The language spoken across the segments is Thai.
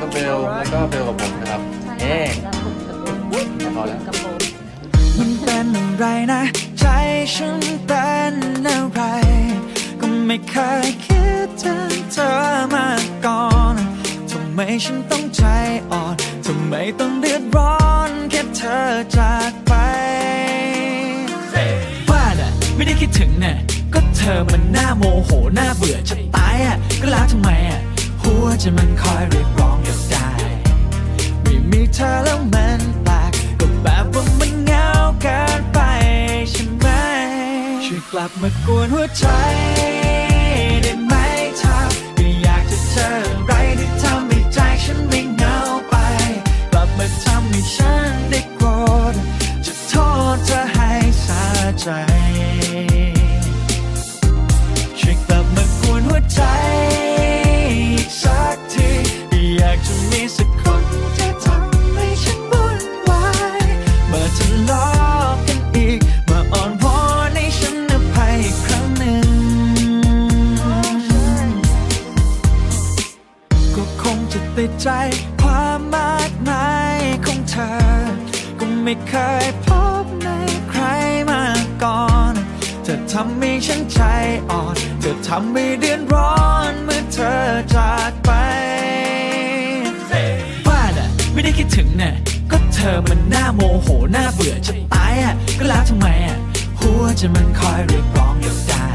ก็เบลแล้วก็เบลกับผมนะครับเอ๊แล้วกลุ่มกระโปรงพอแล้วกระโปรงมันเป็นอะไรนะใจฉันเป็นอะไรก็ไม่เคยคิดถึงเธอมาก่อนทำไมฉันต้องใจอ่อนทำไมต้องเดือดร้อนแค่เธอจากไปว่าน่ะไม่ได้คิดถึงน่ะก็เธอมันน่าโมโหน่าเบื่อจะตายอะก็แล้วทำไมอะหัวใจมันคอยเรียกร้อง เธอแล้วมันแปลกก็แบบว่ามันเหงาเกินไปใช่ไหมช่วยกลับมากวนหัวใจได้ไหมเธอก็อยากจะเจออะไรที่ทำให้ใจฉันไม่เหงาไป กลับมาทำให้ฉันได้โกรธจะโทษเธอให้สาใจช่วยกลับมากวนหัวใจ ใจ ความมากมายของเธอ ก็ไม่เคยพบในใครมาก่อน เธอทำให้ฉันใจอ่อน เธอทำให้เดือดร้อนเมื่อเธอจากไปว่าน่ะไม่ได้คิดถึงน่ะก็เธอมันหน่าโมโหหน่าเบื่อจะตายอะก็แล้วทำไมอะหัวใจมันคอยเรียกร้องอยากได้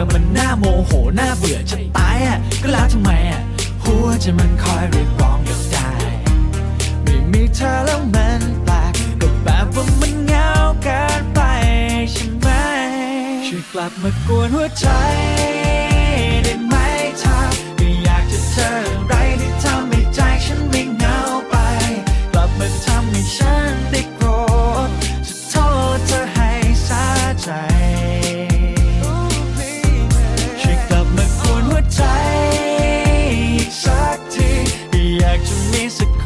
อมันน่าโมโหน่าเบื่อจะตายอะก็แล้วทำไมอะหัวใจมันคอยเรียกร้องอยากได้ไม่มีเธอแล้วมันแปลกก็แบบว่ามันเหงาเกินไปใช่ไหมช่วยกลับมากวนหัวใจ back to me. So